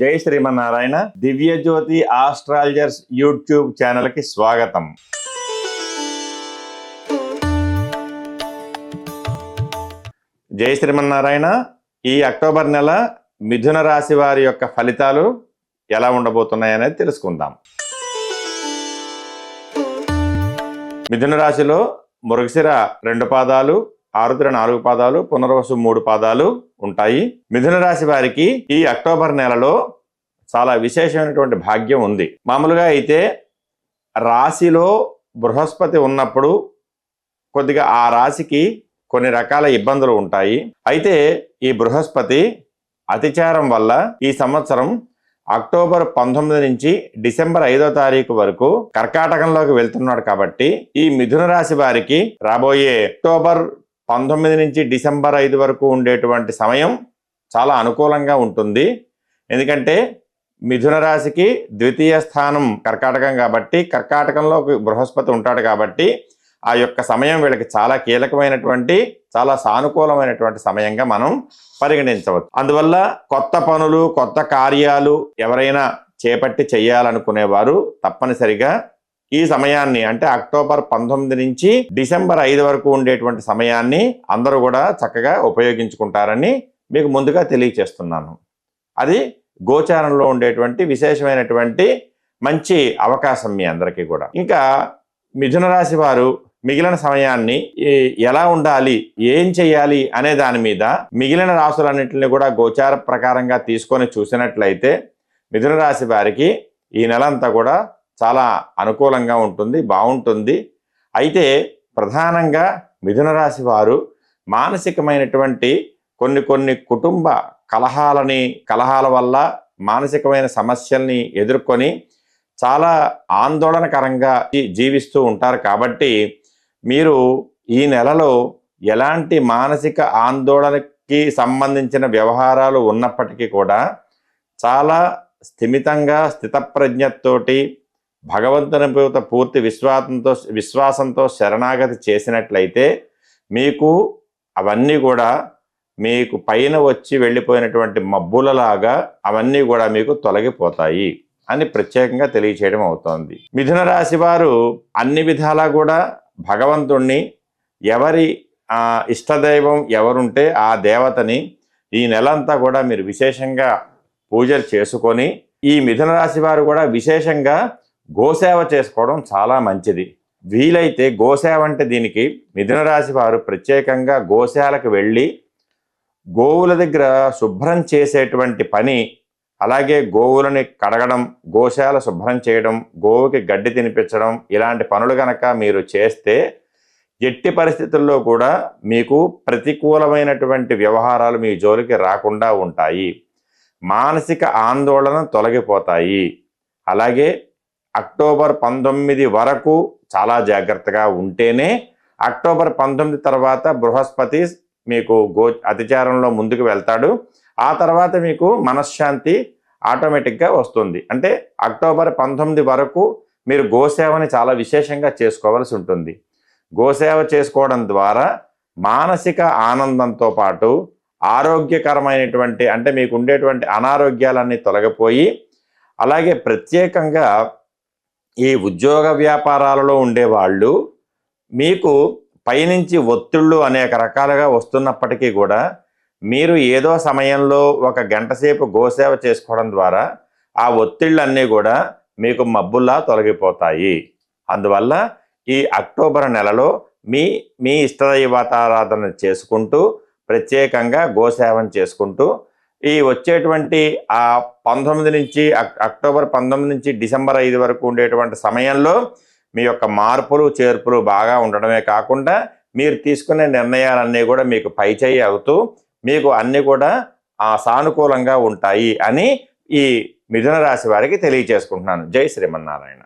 జై Srimannarayana Divya Jyothi astrologers YouTube ఛానల్కి స్వాగతం. జై శ్రీమన్నారాయణ ఈ అక్టోబర్ నెల మిథున రాశి వారి యొక్క ఫలితాలు ఎలా ఉండబోతున్నాయి అనేది తెలుసుకుందాం. మిథున రాశిలో మురుగశిర రెండు పాదాలు ఆరుద్ర నాలుగు పాదాలు పునర్వసు మూడు పాదాలు ఉంటాయి. మిథున రాశి వారికి ఈ అక్టోబర్ నెలలో చాలా విశేషమైనటువంటి భాగ్యం ఉంది. మామూలుగా అయితే రాశిలో బృహస్పతి ఉన్నప్పుడు కొద్దిగా ఆ రాశికి కొన్ని రకాల ఇబ్బందులు ఉంటాయి. అయితే ఈ బృహస్పతి అతిచారం వల్ల ఈ సంవత్సరం అక్టోబర్ పంతొమ్మిది నుంచి డిసెంబర్ ఐదో తారీఖు వరకు కర్కాటకంలోకి వెళ్తున్నాడు కాబట్టి ఈ మిథున రాశి వారికి రాబోయే అక్టోబర్ పంతొమ్మిది నుంచి డిసెంబర్ ఐదు వరకు ఉండేటువంటి సమయం చాలా అనుకూలంగా ఉంటుంది. ఎందుకంటే మిథున రాశికి ద్వితీయ స్థానం కర్కాటకం కాబట్టి కర్కాటకంలో బృహస్పతి ఉంటాడు కాబట్టి ఆ యొక్క సమయం వీళ్ళకి చాలా కీలకమైనటువంటి చాలా సానుకూలమైనటువంటి సమయంగా మనం పరిగణించవచ్చు. అందువల్ల కొత్త పనులు కొత్త కార్యాలు ఎవరైనా చేపట్టి చేయాలనుకునేవారు తప్పనిసరిగా ఈ సమయాన్ని అంటే అక్టోబర్ పంతొమ్మిది నుంచి డిసెంబర్ ఐదు వరకు ఉండేటువంటి సమయాన్ని అందరూ కూడా చక్కగా ఉపయోగించుకుంటారని మీకు ముందుగా తెలియచేస్తున్నాను. అది గోచారంలో ఉండేటువంటి విశేషమైనటువంటి మంచి అవకాశం మీ అందరికీ కూడా. ఇంకా మిథున రాశి వారు మిగిలిన సమయాన్ని ఎలా ఉండాలి ఏం చేయాలి అనే దాని మీద మిగిలిన రాసులన్నింటినీ కూడా గోచార ప్రకారంగా తీసుకొని చూసినట్లయితే మిథున రాశి వారికి ఈ నెలంతా కూడా చాలా అనుకూలంగా ఉంటుంది బాగుంటుంది. అయితే ప్రధానంగా మిథున రాశి వారు మానసికమైనటువంటి కొన్ని కొన్ని కుటుంబ కలహాలని కలహాల వల్ల మానసికమైన సమస్యల్ని ఎదుర్కొని చాలా ఆందోళనకరంగా జీవిస్తూ ఉంటారు. కాబట్టి మీరు ఈ నెలలో ఎలాంటి మానసిక ఆందోళనకి సంబంధించిన వ్యవహారాలు ఉన్నప్పటికీ కూడా చాలా స్థిమితంగా స్థితప్రజ్ఞతోటి భగవంతుని మీద పూర్తి విశ్వాసంతో విశ్వాసంతో శరణాగతి చేసినట్లయితే మీకు అవన్నీ కూడా మీకు పైన వచ్చి వెళ్ళిపోయినటువంటి మబ్బులలాగా అవన్నీ కూడా మీకు తొలగిపోతాయి అని ప్రత్యేకంగా తెలియచేయడం అవుతోంది. మిథున రాశి వారు అన్ని విధాలా కూడా భగవంతుణ్ణి ఎవరి ఆ, ఇష్టదైవం ఎవరుంటే ఆ దేవతని ఈ నెలంతా కూడా మీరు విశేషంగా పూజలు చేసుకొని ఈ మిథున రాశి వారు కూడా విశేషంగా గోసేవ చేసుకోవడం చాలా మంచిది. వీలైతే గోసేవ అంటే దీనికి మిథున రాశి వారు ప్రత్యేకంగా గోశాలకు వెళ్ళి గోవుల దగ్గర శుభ్రం చేసేటువంటి పని అలాగే గోవులని కడగడం గోశాల శుభ్రం చేయడం గోవుకి గడ్డి తినిపించడం ఇలాంటి పనులు కనుక మీరు చేస్తే ఎట్టి పరిస్థితుల్లో కూడా మీకు ప్రతికూలమైనటువంటి వ్యవహారాలు మీ జోలికి రాకుండా ఉంటాయి. మానసిక ఆందోళన తొలగిపోతాయి. అలాగే అక్టోబర్ పంతొమ్మిది వరకు చాలా జాగ్రత్తగా ఉంటేనే అక్టోబర్ పంతొమ్మిది తర్వాత బృహస్పతి మీకు గో అతిచారంలో ముందుకు వెళ్తాడు. ఆ తర్వాత మీకు మనశ్శాంతి ఆటోమేటిక్గా వస్తుంది. అంటే అక్టోబర్ పంతొమ్మిది వరకు మీరు గోసేవని చాలా విశేషంగా చేసుకోవాల్సి ఉంటుంది. గోసేవ చేసుకోవడం ద్వారా మానసిక ఆనందంతో పాటు ఆరోగ్యకరమైనటువంటి అంటే మీకు ఉండేటువంటి అనారోగ్యాలన్నీ తొలగిపోయి అలాగే ప్రత్యేకంగా ఈ ఉద్యోగ వ్యాపారాలలో ఉండేవాళ్ళు మీకు పైనుంచి ఒత్తిళ్ళు అనేక రకాలుగా వస్తున్నప్పటికీ కూడా మీరు ఏదో సమయంలో ఒక గంట సేపు గోసేవ చేసుకోవడం ద్వారా ఆ ఒత్తిళ్ళన్నీ కూడా మీకు మబ్బుల్లా తొలగిపోతాయి. అందువల్ల ఈ అక్టోబర్ నెలలో మీ మీ ఇష్టదైవతారాధన చేసుకుంటూ ప్రత్యేకంగా గోసేవం చేసుకుంటూ ఈ వచ్చేటువంటి ఆ పంతొమ్మిది నుంచి అక్- అక్టోబర్ పంతొమ్మిది నుంచి డిసెంబర్ ఐదు వరకు ఉండేటువంటి సమయంలో మీ యొక్క మార్పులు చేర్పులు బాగా ఉండడమే కాకుండా మీరు తీసుకునే నిర్ణయాలన్నీ కూడా మీకు పైచేయి అవుతూ మీకు అన్నీ కూడా ఆ సానుకూలంగా ఉంటాయి అని ఈ మిథున రాశి వారికి తెలియజేసుకుంటున్నాను జై శ్రీమన్నారాయణ.